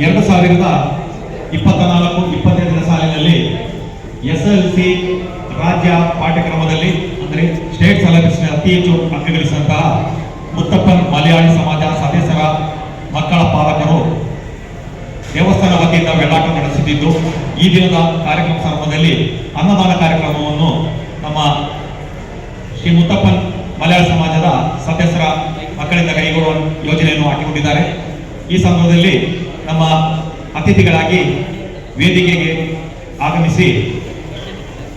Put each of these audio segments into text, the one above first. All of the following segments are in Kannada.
ಎರಡು ಸಾವಿರದ ಇಪ್ಪತ್ತ ನಾಲ್ಕು ಇಪ್ಪತ್ತೈದನೇ ಸಾಲಿನಲ್ಲಿ ಎಸ್ ಎಲ್ ಸಿ ರಾಜ್ಯ ಪಾಠ್ಯಕ್ರಮದಲ್ಲಿ, ಅಂದರೆ ಸ್ಟೇಟ್ ಸಿಲೆಬಸ್ ಅತಿ ಹೆಚ್ಚು ಅಂಕ ಗಳಿಸಿದಂತಹ ಮುತ್ತಪ್ಪನ್ ಮಲಯಾಳಿ ಸಮಾಜ ಸದಸ್ಯರ ಮಕ್ಕಳ ಪಾಲಕರು ದೇವಸ್ಥಾನ ವತಿಯಿಂದ ವೆಳ್ಳಾಟ ನಡೆಸುತ್ತಿದ್ದು, ಈ ದಿನದ ಕಾರ್ಯಕ್ರಮ ಸಂದರ್ಭದಲ್ಲಿ ಅನ್ನದಾನ ಕಾರ್ಯಕ್ರಮವನ್ನು ನಮ್ಮ ಶ್ರೀ ಮುತ್ತಪ್ಪನ್ ಮಲಯಾಳ ಸಮಾಜದ ಸದಸ್ಯರ ಮಕ್ಕಳಿಂದ ಕೈಗೊಳ್ಳುವ ಯೋಜನೆಯನ್ನು ಹಾಕಿಕೊಂಡಿದ್ದಾರೆ. ಈ ಸಂದರ್ಭದಲ್ಲಿ ನಮ್ಮ ಅತಿಥಿಗಳಾಗಿ ವೇದಿಕೆಗೆ ಆಗಮಿಸಿ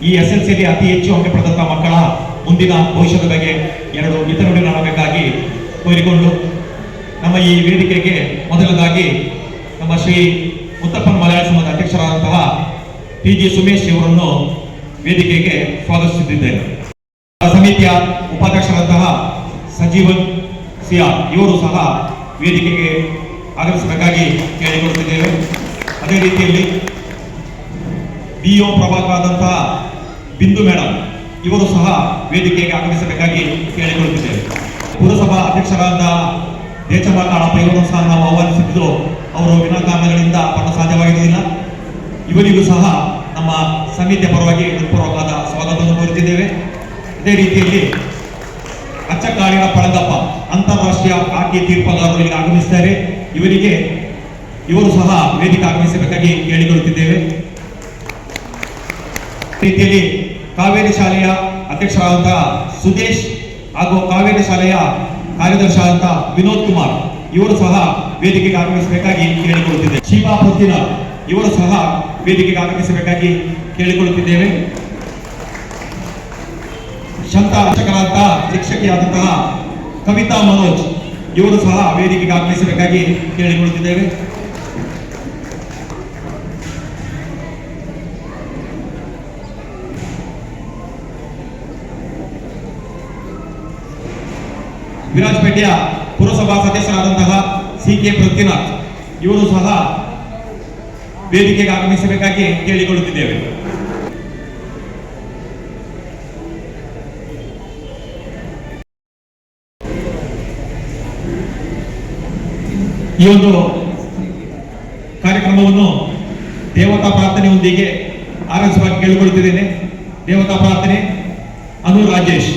ಈ ಎಸ್ ಎಲ್ ಸಿಲಿ ಅತಿ ಹೆಚ್ಚು ಅಂಕ ಪಡೆದಂತಹ ಮಕ್ಕಳ ಮುಂದಿನ ಭವಿಷ್ಯದ ಬಗ್ಗೆ ಎರಡು ಹಿತನುಡಿಗಳಾಗಬೇಕಾಗಿ ಕೋರಿಕೊಂಡು ನಮ್ಮ ಈ ವೇದಿಕೆಗೆ ಮೊದಲದಾಗಿ ನಮ್ಮ ಶ್ರೀ ಮುತ್ತಪ್ಪನ್ ಮಲಯಾಳ ಸಮಾಜದ ಅಧ್ಯಕ್ಷರಾದಂತಹ ಟಿ ಜಿ ಸುಮೇಶ್ ಅವರನ್ನು ವೇದಿಕೆಗೆ ಸ್ವಾಗತಿಸುತ್ತಿದ್ದೇನೆ. ಸಮಿತಿಯ ಉಪಾಧ್ಯಕ್ಷರಾದಂತಹ ಸಜೀವನ್ ಸಿಯಾ ಇವರು ಸಹ ವೇದಿಕೆಗೆ ಆಗಮಿಸಬೇಕಾಗಿ ಕೇಳಿಕೊಳ್ಳುತ್ತಿದ್ದೇವೆ ಅದೇ ರೀತಿಯಲ್ಲಿ ಬಿಒ ಪ್ರಭಾಕರಾದಂತಹ ಬಿಂದು ಮೇಡಮ್ ಇವರು ಸಹ ವೇದಿಕೆಗೆ ಆಗಮಿಸಬೇಕಾಗಿ ಕೇಳಿಕೊಳ್ಳುತ್ತಿದ್ದೇವೆ ಪುರಸಭಾ ಅಧ್ಯಕ್ಷರಾದ ದೇಶಭ ಕಾಳಪ್ಪ ಇವರು ಸಹ ನಾವು ಆಹ್ವಾನಿಸಿದ್ದು, ಅವರು ವಿನಾಕಾರಣಗಳಿಂದ ಬರಲು ಸಾಧ್ಯವಾಗಿರಲಿಲ್ಲ ಇವರಿಗೂ ಸಹ ನಮ್ಮ ಸಮಿತಿಯ ಪರವಾಗಿ ಹೃತ್ಪೂರ್ವಕವಾದ ಸ್ವಾಗತವನ್ನು ಕೋರುತ್ತಿದ್ದೇವೆ ಅದೇ ರೀತಿಯಲ್ಲಿ ಅಚ್ಚಕಾಳಿನ ಪಳಗಪ್ಪ ಅಂತಾರಾಷ್ಟ್ರೀಯ ಹಾಕಿ ತೀರ್ಪುಗಾರರು ಇಲ್ಲಿ ಆಗಮಿಸಿದ್ದಾರೆ ಇವರಿಗೆ ಇವರು ಸಹ ವೇದಿಕೆ ಆಗಮಿಸಬೇಕಾಗಿ ಕೇಳಿಕೊಳ್ಳುತ್ತಿದ್ದೇವೆ. ರೀತಿಯಲ್ಲಿ ಕಾವೇರಿ ಶಾಲೆಯ ಅಧ್ಯಕ್ಷರಾದಂತಹ ಸುದೇಶ್ ಹಾಗೂ ಕಾವೇರಿ ಶಾಲೆಯ ಕಾರ್ಯದರ್ಶಿಯಾದಂತಹ ವಿನೋದ್ ಕುಮಾರ್ ಇವರು ಸಹ ವೇದಿಕೆಗೆ ಆಗಮಿಸಬೇಕಾಗಿ ಕೇಳಿಕೊಳ್ಳುತ್ತಿದ್ದೇವೆ. ಶಿವಾ ಪುತ್ತಿನ ಇವರು ಸಹ ವೇದಿಕೆಗೆ ಆಗಮಿಸಬೇಕಾಗಿ ಕೇಳಿಕೊಳ್ಳುತ್ತಿದ್ದೇವೆ. ಶಂತ ಶಿಕ್ಷಕಿಯಾದಂತಹ ಕವಿತಾ ಮನೋಜ್, ಇವರು ಸಹ ವೇದಿಕೆಗೆ ಆಗಮಿಸಬೇಕಾಗಿ ಕೇಳಿಕೊಳ್ಳುತ್ತಿದ್ದೇವೆ. ವಿರಾಜಪೇಟೆಯ ಪುರಸಭಾ ಸದಸ್ಯರಾದಂತಹ ಸಿ ಕೆ ಪೃಥ್ವಿನಾಥ್, ಇವರು ಸಹ ವೇದಿಕೆಗೆ ಆಗಮಿಸಬೇಕಾಗಿ ಕೇಳಿಕೊಳ್ಳುತ್ತಿದ್ದೇವೆ. ಈ ಒಂದು ಕಾರ್ಯಕ್ರಮವನ್ನು ದೇವತಾ ಪ್ರಾರ್ಥನೆಯೊಂದಿಗೆ ಆರಂಭಿಸವಾಗಿ ಕೇಳಿಕೊಳ್ತಿದ್ದೇನೆ ದೇವತಾ ಪ್ರಾರ್ಥನೆ ಅನು ರಾಜೇಶ್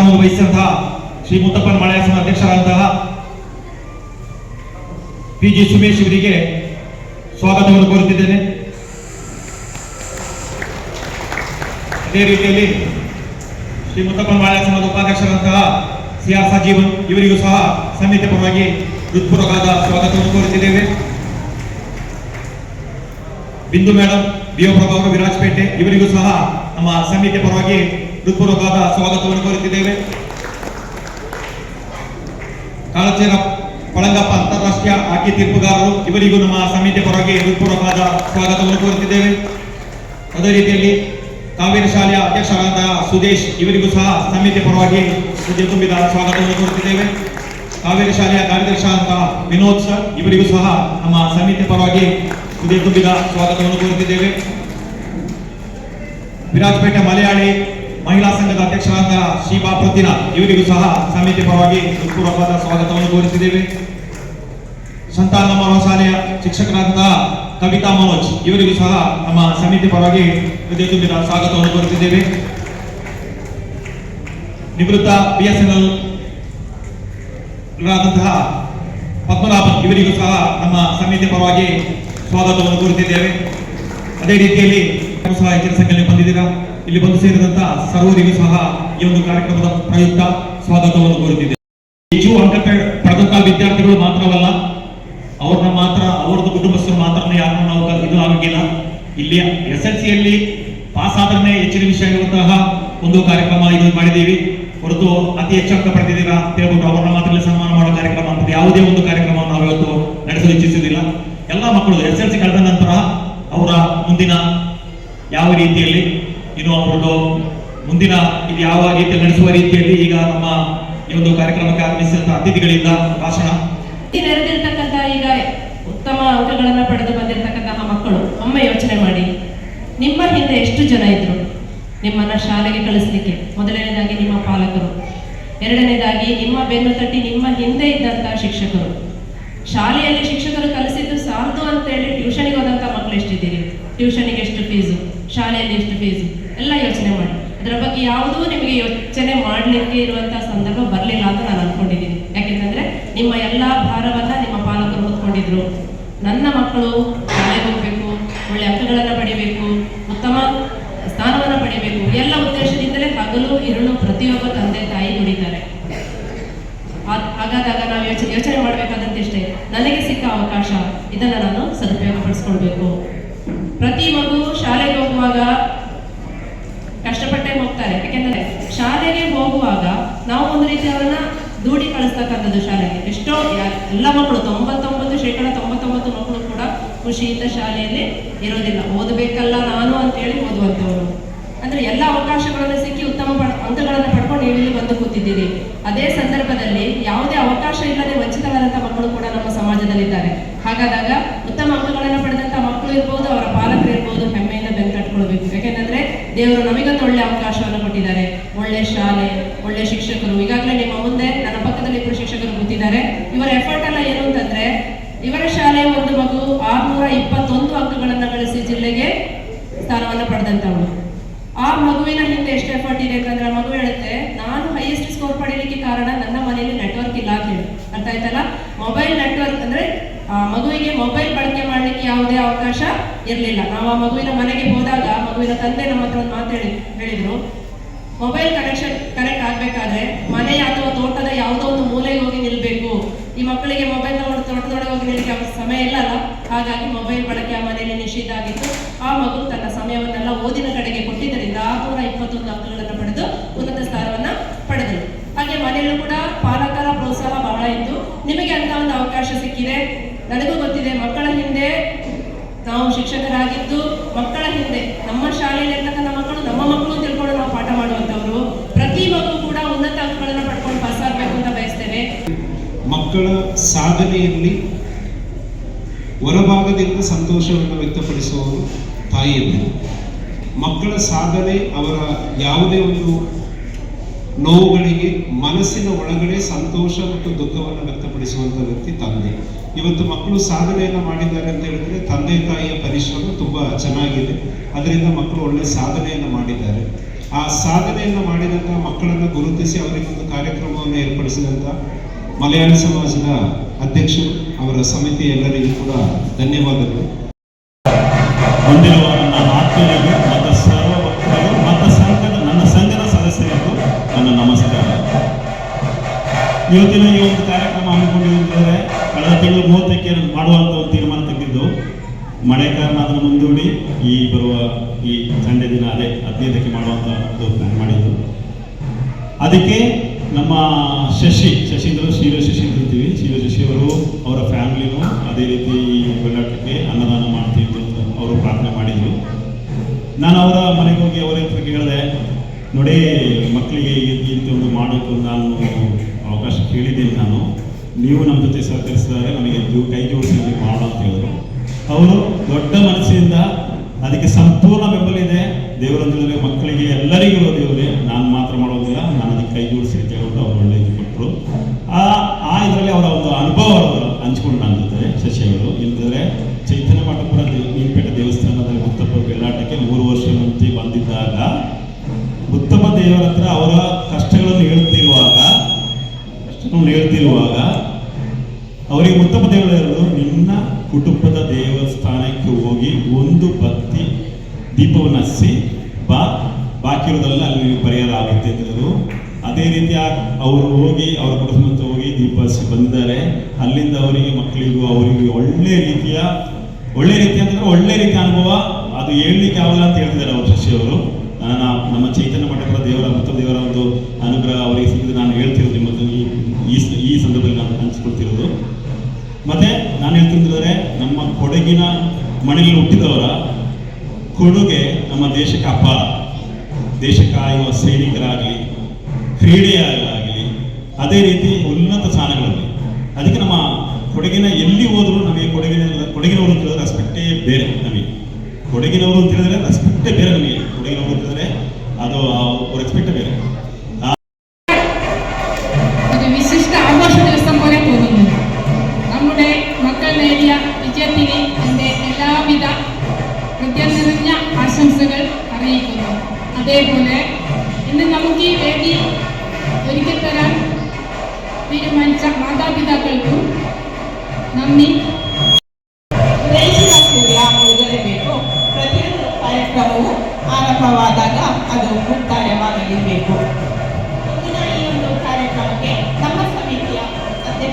ಅಧ್ಯಕ್ಷರನ್ನು ವಹಿಸಿದಂತಹ ಶ್ರೀ ಮುತ್ತಪ್ಪನ ಮಳೆಯಾಸನ ಅಧ್ಯಕ್ಷರಾದಂತಹ ಪಿ ಜಿ ಸುಮೇಶ್ ಅವರಿಗೆ ಸ್ವಾಗತವನ್ನು ಕೋರುತ್ತಿದ್ದೇನೆ. ಅದೇ ರೀತಿಯಲ್ಲಿ ಶ್ರೀ ಮುತ್ತಪ್ಪನ ಮಳೆಯಾಸನದ ಉಪಾಧ್ಯಕ್ಷರಾದಂತಹ ಸಿ ಆರ್ ಸಜೀವನ್ ಇವರಿಗೂ ಸಹ ಸಮಿತಿ ಪರವಾಗಿ ಹೃತ್ಪೂರ್ವಕವಾದ ಸ್ವಾಗತವನ್ನು ಕೋರುತ್ತಿದ್ದೇವೆ. ಬಿಂದು ಮೇಡಮ್ ಬಿಒ ಪ್ರಭಾವ ವಿರಾಜಪೇಟೆ ಇವರಿಗೂ ಸಹ ನಮ್ಮ ಸಮಿತಿ ಪರವಾಗಿ ಹೃತ್ಪೂರ್ವಕವಾದ ಸ್ವಾಗತವನ್ನು ಕೋರುತ್ತಿದ್ದೇವೆ ಕಾಳಚೇರ ಪಳಂಗಪ್ಪ ಅಂತಾರಾಷ್ಟ್ರೀಯ ಹಾಕಿ ತೀರ್ಪುಗಾರರು, ಇವರಿಗೂ ನಮ್ಮ ಸಮಿತಿ ಪರವಾಗಿ ಹೃತ್ಪೂರ್ವಕವಾದ ಸ್ವಾಗತವನ್ನು ಕೋರುತ್ತಿದ್ದೇವೆ ಅದೇ ರೀತಿಯಲ್ಲಿ ಕಾವೇರಿ ಶಾಲೆಯ ಅಧ್ಯಕ್ಷರಾದ ಸುದೇಶ್, ಇವರಿಗೂ ಸಹ ಸಮಿತಿ ಪರವಾಗಿ ತುಂಬಿದ ಸ್ವಾಗತವನ್ನು ಕೋರುತ್ತಿದ್ದೇವೆ ಕಾವೇರಿ ಶಾಲೆಯ ಕಾರ್ಯದರ್ಶಿಯಾದಂತಹ ವಿನೋದ್ ಸರ್, ಇವರಿಗೂ ಸಹ ನಮ್ಮ ಸಮಿತಿ ಪರವಾಗಿ ಹೃದಯ ತುಂಬಿದ ಸ್ವಾಗತವನ್ನು ಕೋರುತ್ತಿದ್ದೇವೆ ವಿರಾಜಪೇಟೆ ಮಲಯಾಳಿ ಮಹಿಳಾ ಸಂಘದ ಅಧ್ಯಕ್ಷರಾದ ಶೀಬಾ ಪ್ರತಿನ ಇವರಿಗೂ ಸಹ ಸಮಿತಿ ಪರವಾಗಿ ಹೃತ್ಪೂರ್ವಕವಾದ ಸ್ವಾಗತವನ್ನು ಕೋರಿಸಿದ್ದೇವೆ. ಸಂತಾನ ಶಾಲೆಯ ಶಿಕ್ಷಕರಾದಂತಹ ಕವಿತಾ ಮನೋಜ್ ಇವರಿಗೂ ಸಹ ನಮ್ಮ ಸಮಿತಿ ಪರವಾಗಿ ಹೃದಯ ತುಂಬಿದ ಸ್ವಾಗತವನ್ನು ಕೋರುತ್ತಿದ್ದೇವೆ ನಿವೃತ್ತ ಬಿ ಎಸ್ ಎನ್ ಎಲ್ರಾದಂತಹ ಪದ್ಮನಾಭನ್ ಇವರಿಗೂ ಸಹ ನಮ್ಮ ಸಮಿತಿ ಪರವಾಗಿ ಸ್ವಾಗತವನ್ನು ಕೋರುತ್ತಿದ್ದೇವೆ ಅದೇ ರೀತಿಯಲ್ಲಿ ಸಹ ಹೆಚ್ಚಿನ ಸಂಖ್ಯೆಯಲ್ಲಿ ಬಂದಿದ್ದೀರಾ? ಇಲ್ಲಿ ಬಂದು ಸೇರಿದಂತ ಸರ್ವರಿಗೂ ಸಹ ಈ ಒಂದು ಕಾರ್ಯಕ್ರಮದ ಪ್ರಯುಕ್ತ ಸ್ವಾಗತವನ್ನು ಕೋರುತ್ತಿದೆ ಹೆಚ್ಚು ಅಂಕ ಪಡೆದಂತಹ ಪಡೆದಂತ ವಿದ್ಯಾರ್ಥಿಗಳು ಮಾತ್ರವಲ್ಲ, ಅವ್ರನ್ನ ಮಾತ್ರ, ಅವ್ರದ್ದು ಕುಟುಂಬಸ್ಥರು ಮಾತ್ರ ಯಾರನ್ನ ನಾವು ಇದು ಆಗಿಲ್ಲ ಇಲ್ಲಿ ಎಸ್ ಎಲ್ ಸಿಯಲ್ಲಿ ಪಾಸ್ ಆದ್ರೆ ಹೆಚ್ಚಿನ ವಿಷಯ ಇರುವಂತಹ ಒಂದು ಕಾರ್ಯಕ್ರಮ ಇದು ಮಾಡಿದ್ದೀವಿ. ಹೊರತು ಅತಿ ಹೆಚ್ಚು ಅಂಕ ಪಡೆದಿದ್ದೀರಾ ಅಂತ ಹೇಳ್ಬಿಟ್ಟು ಅವ್ರನ್ನ ಮಾತ್ರ ಸನ್ಮಾನ ಮಾಡೋ ಕಾರ್ಯಕ್ರಮ ಅಂತ ಯಾವುದೇ ಒಂದು ಕಾರ್ಯಕ್ರಮ ನಾವು ಇವತ್ತು ನಡೆಸಲು ಇಚ್ಛಿಸುವುದಿಲ್ಲ. ಎಲ್ಲ ಮಕ್ಕಳು ಎಸ್ ಎಲ್ ಸಿ ಕಳೆದ ನಂತರ ಅವರ ಮುಂದಿನ ಯಾವ ರೀತಿಯಲ್ಲಿ ಇನ್ನು ಅವರದ್ದು ಮುಂದಿನ ಇದು ಯಾವ ರೀತಿಯಲ್ಲಿ ನಡೆಸುವ ರೀತಿಯಲ್ಲಿ ಈಗ ನಮ್ಮ ಈ ಒಂದು ಕಾರ್ಯಕ್ರಮಕ್ಕೆ ಆಗಮಿಸಿದಂತಹ ಅತಿಥಿಗಳಿಂದ ಭಾಷಣ. ನೆರೆದಿರ್ತಕ್ಕಂಥ ಈಗ ಉತ್ತಮ ಅಂಕಗಳನ್ನ ಪಡೆದು ಬಂದಿರತಕ್ಕಂತಹ ಮಕ್ಕಳು, ಒಮ್ಮೆ ಯೋಚನೆ ಮಾಡಿ, ನಿಮ್ಮ ಹಿಂದೆ ಎಷ್ಟು ಜನ ಇದ್ರು? ನಿಮ್ಮನ್ನ ಶಾಲೆಗೆ ಕಳಿಸ್ಲಿಕ್ಕೆ. ಮೊದಲನೇದಾಗಿ ನಿಮ್ಮ ಪಾಲಕರು. ಎರಡನೇದಾಗಿ ನಿಮ್ಮ ಬೆನ್ನು ತಟ್ಟಿ ನಿಮ್ಮ ಹಿಂದೆ ಇದ್ದಂತಹ ಶಿಕ್ಷಕರು. ಶಾಲೆಯಲ್ಲಿ ಶಿಕ್ಷಕರು ಕಲಿಸಿದ್ದು ಸಾಲದು ಅಂತೇಳಿ ಟ್ಯೂಷನಿಗೆ ಹೋದಂಥ ಮಕ್ಕಳು ಎಷ್ಟಿದ್ದೀರಿ? ಟ್ಯೂಷನಿಗೆ ಎಷ್ಟು ಫೀಸು ಶಾಲೆಯಲ್ಲಿ ಎಷ್ಟು ಫೀಸು ಎಲ್ಲ ಯೋಚನೆ ಮಾಡಿ. ಅದರ ಬಗ್ಗೆ ಯಾವುದೂ ನಿಮಗೆ ಯೋಚನೆ ಮಾಡಲಿಕ್ಕೆ ಇರುವಂತಹ ಸಂದರ್ಭ ಬರಲಿಲ್ಲ ಅಂತ ನಾನು ಅನ್ಕೊಂಡಿದ್ದೀನಿ. ಯಾಕೆಂತಂದ್ರೆ ನಿಮ್ಮ ಎಲ್ಲ ಭಾರವನ್ನ ನಿಮ್ಮ ಪಾಲಕರು ಹೊತ್ಕೊಂಡಿದ್ರು. ನನ್ನ ಮಕ್ಕಳು ಶಾಲೆಗೆ ಹೋಗ್ಬೇಕು, ಒಳ್ಳೆ ಅಂಕಗಳನ್ನು ಪಡಿಬೇಕು, ಉತ್ತಮ ಸ್ಥಾನವನ್ನ ಪಡಿಬೇಕು. ಎಲ್ಲ ಉದ್ದೇಶದಿಂದಲೇ ಹಗಲು, ಇರುಳು ಪ್ರತಿಯೊಬ್ಬ ತಂದೆ ತಾಯಿ ದುಡಿತಾರೆ. ಹಾಗಾದಾಗ ನಾವು ಯೋಚನೆ ಯೋಚನೆ ಮಾಡಬೇಕಾದಂತಿಷ್ಟೇ ನನಗೆ ಸಿಕ್ಕ ಅವಕಾಶ, ಇದನ್ನ ನಾನು ಸದುಪಯೋಗ ಪಡಿಸ್ಕೊಳ್ಬೇಕು ಪ್ರತಿ ಮಗು ಶಾಲೆಗೆ ಹೋಗುವಾಗ ಕಷ್ಟಪಟ್ಟೆ ಹೋಗ್ತಾರೆ. ಯಾಕೆಂದ್ರೆ ಶಾಲೆಗೆ ಹೋಗುವಾಗ ನಾವು ಒಂದು ರೀತಿ ಅವರನ್ನ ದೂಡಿ ಕಳಿಸ್ತಕ್ಕಂಥದ್ದು ಶಾಲೆಗೆ. ಎಷ್ಟೋ ಎಲ್ಲ ಮಕ್ಕಳು, ತೊಂಬತ್ತೊಂಬತ್ತು ಶೇಕಡ ತೊಂಬತ್ತೊಂಬತ್ತು ಮಕ್ಕಳು ಕೂಡ ಖುಷಿಯಿಂದ ಶಾಲೆಯಲ್ಲಿ ಇರೋದಿಲ್ಲ. ಓದಬೇಕಲ್ಲ ನಾನು ಅಂತ ಹೇಳಿ ಓದುವಂಥವ್ರು. ಅಂದ್ರೆ ಎಲ್ಲ ಅವಕಾಶಗಳನ್ನು ಸಿಕ್ಕಿ ಉತ್ತಮ ಅಂಕಗಳನ್ನು ಪಡ್ಕೊಂಡು ಇಲ್ಲಿ ಬಂದು ಕೂತಿದ್ದೀರಿ. ಅದೇ ಸಂದರ್ಭದಲ್ಲಿ ಯಾವುದೇ ಅವಕಾಶ ಇಲ್ಲದೆ ವಂಚಿತರಾದಂಥ ಮಕ್ಕಳು ಕೂಡ ನಮ್ಮ ಸಮಾಜದಲ್ಲಿದ್ದಾರೆ. ಹಾಗಾದಾಗ ಉತ್ತಮ ಅಂಕಗಳನ್ನು ಪಡೆದಂಥ ಮಕ್ಕಳು ಇರ್ಬೋದು, ಅವರ ಪಾಲಕರು ಬೆನ್ನು ಯಾಕೆಂದ್ರೆ ದೇವರು ಒಳ್ಳೆ ಅವಕಾಶವನ್ನು ಕೊಟ್ಟಿದ್ದಾರೆ. ಒಳ್ಳೆ ಶಾಲೆ, ಒಳ್ಳೆ ಶಿಕ್ಷಕರು. ಈಗಾಗಲೇ ನಿಮ್ಮ ಮುಂದೆ ನನ್ನ ಪಕ್ಕದಲ್ಲಿ ಇಬ್ಬರು ಶಿಕ್ಷಕರು ಗೊತ್ತಿದ್ದಾರೆ ಇವರ ಎಫರ್ಟ್ ಎಲ್ಲ ಏನು ಅಂತಂದ್ರೆ, ಇವರ ಶಾಲೆಯ ಒಂದು ಮಗು ಆರ್ನೂರ ಇಪ್ಪತ್ತೊಂದು ಅಂಕಗಳನ್ನು ಗಳಿಸಿ ಜಿಲ್ಲೆಗೆ ಸ್ಥಾನವನ್ನು ಪಡೆದಂತವಳು. ಆ ಮಗುವಿನ ಹಿಂದೆ ಎಷ್ಟು ಎಫರ್ಟ್ ಇದೆ ಅಂತಂದ್ರೆ ಆ ಮಗು ಹೇಳುತ್ತೆ ನಾನು ಹೈಯೆಸ್ಟ್ ಸ್ಕೋರ್ ಪಡೀಲಿಕ್ಕೆ ಕಾರಣ ನನ್ನ ಮನೆಯಲ್ಲಿ ನೆಟ್ವರ್ಕ್ ಇಲ್ಲ ಅಂತ ಹೇಳಿ ಅರ್ಥ ಆಯ್ತಲ್ಲ ಮೊಬೈಲ್ ನೆಟ್ವರ್ಕ್ ಅಂದ್ರೆ ಆ ಮಗುವಿಗೆ ಮೊಬೈಲ್ ಬಳಕೆ ಮಾಡಲಿಕ್ಕೆ ಯಾವುದೇ ಅವಕಾಶ ಇರಲಿಲ್ಲ. ನಾವು ಆ ಮಗುವಿನ ಮನೆಗೆ ಹೋದಾಗ ಮಗುವಿನ ತಂದೆ ನಮ್ಮ ಹತ್ರ ಒಂದು ಮಾತು ಹೇಳಿ ಹೇಳಿದ್ರು, ಮೊಬೈಲ್ ಕನೆಕ್ಷನ್ ಕನೆಕ್ಟ್ ಆಗ್ಬೇಕಾದ್ರೆ ಮನೆ ಅಥವಾ ತೋಟದ ಯಾವುದೋ ಒಂದು ಮೂಲೆಗೆ ಹೋಗಿ ನಿಲ್ಬೇಕು. ಈ ಮಕ್ಕಳಿಗೆ ಮೊಬೈಲ್ ನೋಡಿ ತೋಟದೊಳಗೆ ಹೋಗಿ ನಿಲ್ಲಕ್ಕೆ ಅವ್ರ ಸಮಯ ಇಲ್ಲಲ್ಲ ಹಾಗಾಗಿ ಮೊಬೈಲ್ ಬಳಕೆ ಆ ಮನೆಯಲ್ಲಿ ನಿಷಿದ್ಧ ಆಗಿತ್ತು. ಆ ಮಗು ತನ್ನ ಸಮಯವನ್ನೆಲ್ಲ ಓದಿನ ಕಡೆಗೆ ಕೊಟ್ಟಿದ್ದರಿಂದ ಆರುನೂರ ಇಪ್ಪತ್ತೊಂದು ಅಂಕಗಳನ್ನು ಪಡೆದು ಉನ್ನತ ಸ್ಥಾನವನ್ನ ಪಡೆದರು ಹಾಗೆ ಮನೆಯಲ್ಲೂ ಕೂಡ ಪಾಲಕರ ಪ್ರೋತ್ಸಾಹ ಬಹಳ ಇತ್ತು ನಿಮಗೆ ಅಂತ ಒಂದು ಅವಕಾಶ ಸಿಕ್ಕಿದೆ ನನಗೂ ಗೊತ್ತಿದೆ ಮಕ್ಕಳ ಹಿಂದೆ ನಾವು ಶಿಕ್ಷಕರಾಗಿದ್ದು ಮಕ್ಕಳ ಹಿಂದೆ ನಮ್ಮ ಶಾಲೆಯಲ್ಲಿ ಇರ್ತಕ್ಕಂಥ ಮಕ್ಕಳು, ನಮ್ಮ ಮಕ್ಕಳು ತಿಳ್ಕೊಂಡು ನಾವು ಪಾಠ ಮಾಡುವಂಥವ್ರು. ಪ್ರತಿ ಮಗು ಕೂಡ ಉನ್ನತ ಅಂಕಗಳನ್ನು ಪಡ್ಕೊಂಡು ಪಾಸ್ ಆಗಬೇಕು ಅಂತ ಬಯಸ್ತೇವೆ. ಮಕ್ಕಳ ಸಾಧನೆಯಲ್ಲಿ ಹೊರಭಾಗದಿಂದ ಸಂತೋಷವನ್ನು ವ್ಯಕ್ತಪಡಿಸುವವರು ತಾಯಿಯಲ್ಲಿ ಮಕ್ಕಳ ಸಾಧನೆ ಅವರ ಯಾವುದೇ ಒಂದು ನೋವುಗಳಿಗೆ ಮನಸ್ಸಿನ ಒಳಗಡೆ ಸಂತೋಷ ಮತ್ತು ದುಃಖವನ್ನು ವ್ಯಕ್ತಪಡಿಸುವಂಥ ವ್ಯಕ್ತಿ ತಂದೆ. ಇವತ್ತು ಮಕ್ಕಳು ಸಾಧನೆಯನ್ನು ಮಾಡಿದ್ದಾರೆ ಅಂತ ಹೇಳಿದ್ರೆ ತಂದೆ ತಾಯಿಯ ಪರಿಶ್ರಮ ತುಂಬಾ ಚೆನ್ನಾಗಿದೆ. ಅದರಿಂದ ಮಕ್ಕಳು ಒಳ್ಳೆ ಸಾಧನೆಯನ್ನು ಮಾಡಿದ್ದಾರೆ. ಆ ಸಾಧನೆಯನ್ನು ಮಾಡಿದಂಥ ಮಕ್ಕಳನ್ನು ಗುರುತಿಸಿ ಅವರಿಗೊಂದು ಕಾರ್ಯಕ್ರಮವನ್ನು ಏರ್ಪಡಿಸಿದಂತ ಮಲಯಾಳಿ ಸಮಾಜದ ಅಧ್ಯಕ್ಷರು, ಅವರ ಸಮಿತಿ ಎಲ್ಲರಿಗೂ ಕೂಡ ಧನ್ಯವಾದಗಳು. ಹೊಂದಿರುವ ಇವತ್ತಿನ ಈ ಒಂದು ಕಾರ್ಯಕ್ರಮ ಹಮ್ಮಿಕೊಂಡಿದ್ದಾರೆ ಕಳೆದ ತಿಂಗಳು ಮೂವತ್ತಕ್ಕೆ ಮಾಡುವಂಥ ಒಂದು ತೀರ್ಮಾನ ತೆಗೆದಿದ್ದು, ಮಳೆ ಕಾರಣ ಅದನ್ನು ಮುಂದೂಡಿ ಈ ಬರುವ ಈ ಸಂಡೆ ದಿನ ಅದೇ ಹದಿನೈದಕ್ಕೆ ಮಾಡುವಂಥ ಪ್ಲಾನ್ ಮಾಡಿದ್ದು. ಅದಕ್ಕೆ ನಮ್ಮ ಶಶಿ ಶಶೀಂದ್ರ ಶಿವ ಶಶಿ ಅಂತ ಅಂತೀವಿ ಶೀಲ ಶಶಿ ಅವರು ಅವರ ಫ್ಯಾಮಿಲಿನೂ ಅದೇ ರೀತಿ ಈ ಬೆಳ್ಳಾಟಕ್ಕೆ ಅನ್ನದಾನ ಮಾಡ್ತೀವಿ ಅಂತ ಅವರು ಪ್ರಾರ್ಥನೆ ಮಾಡಿದ್ರು. ನಾನು ಅವರ ಮನೆಗೆ ಹೋಗಿ ಅವರ ಹತ್ರ ಕೇಳಿದೆ, ನೋಡಿ, ಮಕ್ಕಳಿಗೆ ರೀತಿ ಒಂದು ಮಾಡೋಕ್ಕೆ ನಾನು ಅವಕಾಶ ಕೇಳಿದ್ದೀನಿ ನಾನು. ನೀವು ನಮ್ಮ ಜೊತೆ ಸಹಕರಿಸಿದರೆ ನಮಗೆ ಕೈ ಜೋಡಿಸಿ ಮಾಡೋಣ ಅಂತ ಹೇಳಿದ್ರು. ಅವರು ದೊಡ್ಡ ಮನಸ್ಸಿಂದ ಅದಕ್ಕೆ ಸಂಪೂರ್ಣ ಬೆಂಬಲ ಇದೆ. ದೇವರಂದ್ರೆ ಮಕ್ಕಳಿಗೆ ಎಲ್ಲರಿಗೂ ದೇವರೇ, ನಾನು ಮಾತ್ರ ಮಾಡೋದಿಲ್ಲ, ನಾನು ಅದಕ್ಕೆ ಕೈ ಜೋಡಿಸಿ ಅಂತ ಹೇಳ್ಬಿಟ್ಟು ಅವ್ರು ಒಳ್ಳೆ ಇದು ಕೊಟ್ಟರು ಆ ಆ ಇದರಲ್ಲಿ ಅವರ ಒಂದು ಅನುಭವ ಹಂಚ್ಕೊಂಡು ನನ್ನ ಜೊತೆ ಶಶಿ ಅವರು ಇಲ್ಲದ್ರೆ ಚೈತನ್ಯ ಮಠಪುರ ಕೂಡ ಮೀನ್ಪೇಟೆ ದೇವಸ್ಥಾನದಲ್ಲಿ ಮುತ್ತಪ್ಪ ಬೆಳ್ಳಾಟಕ್ಕೆ ಮೂರು ವರ್ಷ ಮುಂಚೆ ಬಂದಿದ್ದಾಗ ಉತ್ತಮ ದೇವರ ಹತ್ರ ಅವರ ಕಷ್ಟಗಳನ್ನು ಕಷ್ಟಗಳನ್ನು ಹೇಳ್ತಿರುವಾಗ, ಅವರಿಗೆ ಉತ್ತಮ ದೇವರು ಹೇಳೋದು ನಿನ್ನ ಕುಟುಂಬದ ದೇವಸ್ಥಾನಕ್ಕೆ ಹೋಗಿ ಒಂದು ಬತ್ತಿ ದೀಪವನ್ನು ಹಚ್ಚಿ, ಬಾ, ಬಾಕಿ ಇರೋದೆಲ್ಲ ಅಲ್ಲಿ ಪರಿಹಾರ ಆಗುತ್ತೆ ಅಂತ ಹೇಳಿದ್ರು. ಅದೇ ರೀತಿ ಅವರು ಹೋಗಿ, ಅವರ ಕುಟುಂಬಕ್ಕೆ ಹೋಗಿ ದೀಪ ಹಚ್ಚಿ ಬಂದಿದ್ದಾರೆ. ಅಲ್ಲಿಂದ ಅವರಿಗೆ ಮಕ್ಕಳಿಗೂ ಅವರಿಗೆ ಒಳ್ಳೆ ರೀತಿಯ ಒಳ್ಳೆ ರೀತಿ ಅಂತಂದ್ರೆ ಒಳ್ಳೆ ರೀತಿಯ ಅನುಭವ. ಅದು ಹೇಳಲಿಕ್ಕೆ ಆಗಲ್ಲ ಅಂತ ಹೇಳ್ತಿದ್ದಾರೆ ಅವರು ಶಶಿಯವರು ನಮ್ಮ ಚೈತನ್ಯ ಮಠಪುರ ದೇವರ ಮತ್ತು ದೇವರ ಒಂದು ಅನುಗ್ರಹ ಅವರಿಗೆ ಸಿಕ್ಕಿದ್ದು ನಾನು ಹೇಳ್ತಿರೋದು ನಿಮ್ಮದು ಈ ಈ- ಈ ಸಂದರ್ಭದಲ್ಲಿ ನಾನು ಹಂಚಿಕೊಳ್ತಿರೋದು. ಮತ್ತೆ ನಾನು ಹೇಳ್ತಿದ್ರೆ ನಮ್ಮ ಕೊಡಗಿನ ಮನೆಯಲ್ಲಿ ಹುಟ್ಟಿದವರ ಕೊಡುಗೆ ನಮ್ಮ ದೇಶಕ್ಕೆ ಅಪಾರ ದೇಶ ಕಾಯುವ ಸೈನಿಕರಾಗಲಿ ಕ್ರೀಡೆಯಾಗಲಿ ಅದೇ ರೀತಿ ಉನ್ನತ ಸ್ಥಾನಗಳಲ್ಲಿ. ಅದಕ್ಕೆ ನಮ್ಮ ಕೊಡಗಿನ ಎಲ್ಲಿ ಹೋದ್ರು ನಮಗೆ ಕೊಡಗಿನ ಕೊಡಗಿನವರು ಅಂತ ಹೇಳಿದ್ರೆ ರೆಸ್ಪೆಕ್ಟೇ ಬೇರೆ ನಮಗೆ. ಕೊಡಗಿನವರು ಅಂತ ಹೇಳಿದ್ರೆ ರೆಸ್ಪೆಕ್ಟೇ ಬೇರೆ ನಮಗೆ. ಕೊಡಗಿನವರು ಅಂತ ಹೇಳಿದ್ರೆ അത് റെസ്പെക്ട് പേര് ഒരു വിശിഷ്ട ആഘോഷ ദിവസം പോലെ തോന്നുന്നു നമ്മുടെ മക്കൾ നേടിയ വിജയത്തിന് എൻ്റെ എല്ലാവിധ ഹൃദയം നിറഞ്ഞ ആശംസകൾ അറിയിക്കുന്നു അതേപോലെ ഇന്ന് നമുക്ക് ഈ വേദി ഒരുക്കി തരാൻ തീരുമാനിച്ച മാതാപിതാക്കൾക്കും നന്ദി ಗ್ರಹಿಸಿದ ಸೂರ್ಯ ಮುಳುಗಲೇಬೇಕು ಪ್ರತಿಯೊಂದು ಕಾರ್ಯಕ್ರಮವು ಆರಂಭವಾದಾಗ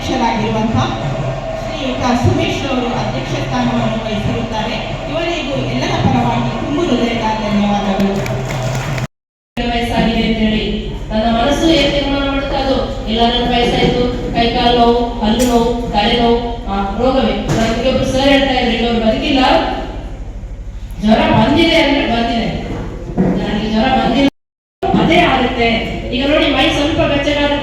ಅಧ್ಯಕ್ಷರಾಗಿರುವಂತಹ ಶ್ರೀಯುತ ಸುಮೇಶ್ ಅವರು ಅಧ್ಯಕ್ಷ ಸ್ಥಾನವನ್ನು ವಹಿಸಿರುತ್ತಾರೆ. ಇವರಿಗೂ ಎಲ್ಲರ ಪರವಾಗಿ ತುಂಬು ಹೃದಯದ ಧನ್ಯವಾದಗಳು. ವಯಸ್ಸಾಗಿದೆ ಅಂತ ಹೇಳಿ ನನ್ನ ಮನಸ್ಸು ಏನ್ ತೀರ್ಮಾನ ಮಾಡುತ್ತೆ ಅದು? ಇಲ್ಲ ನನ್ನ ವಯಸ್ಸಾಯ್ತು. ಕೈ ಕಾಲು ನೋವು, ಹಲ್ಲು ನೋವು, ತಲೆ ನೋವು, ಆ, ರೋಗವೇ. ನನಗೆ ಒಬ್ರು ಸರ್ ಹೇಳ್ತಾ ಇದ್ರು. ಅವ್ರು ಬದುಕಿಲ್ಲ ಜ್ವರ ಬಂದಿದೆ ಅಂದ್ರೆ ಬಂದಿದೆ. ನನಗೆ ಜ್ವರ ಬಂದಿಲ್ಲ ಅದೇ ಆಗುತ್ತೆ. ಈಗ ನೋಡಿ, ಮೈ ಸ್ವಲ್ಪ ಬೆಚ್ಚಗಾದ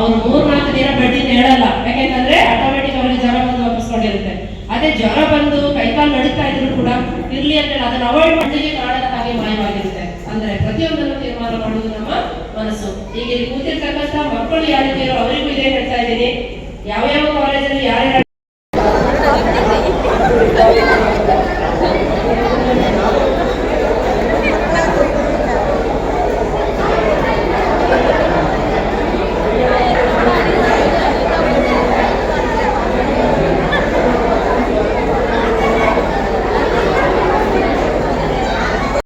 ಅವ್ರು ಮೂರ್ ನಾಲ್ಕು ದಿನ ಬಡ್ಡಿ ಹೇಳಲ್ಲ. ಯಾಕೆಂತಂದ್ರೆ ಆಟೋಮೆಟಿಕ್ ಅವ್ರಿಗೆ ಜ್ವರ ಬಂದು ವಾಪಸ್ಕೊಂಡಿರುತ್ತೆ ಅದೇ ಜ್ವರ ಬಂದು ಕೈಕಾಲು ನಡೀತಾ ಇದ್ರು ಕೂಡ ಇರ್ಲಿ ಅಂತ ಅದನ್ನ ಅವಾಯ್ಡ್ ಮಾಡಲಿಕ್ಕೆ ಕಾರಣದ ಹಾಗೆ ಮಾಯವಾಗಿರುತ್ತೆ. ಅಂದ್ರೆ ಪ್ರತಿಯೊಂದನ್ನು ತೀರ್ಮಾನ ಮಾಡುವುದು ನಮ್ಮ ಮನಸ್ಸು. ಈಗ ಇಲ್ಲಿ ಕೂತಿರ್ತಕ್ಕಂಥ ಮಕ್ಕಳು ಯಾರಿದ್ದೀರೋ ಅವರಿಗೂ ಇದೇ ಹೇಳ್ತಾ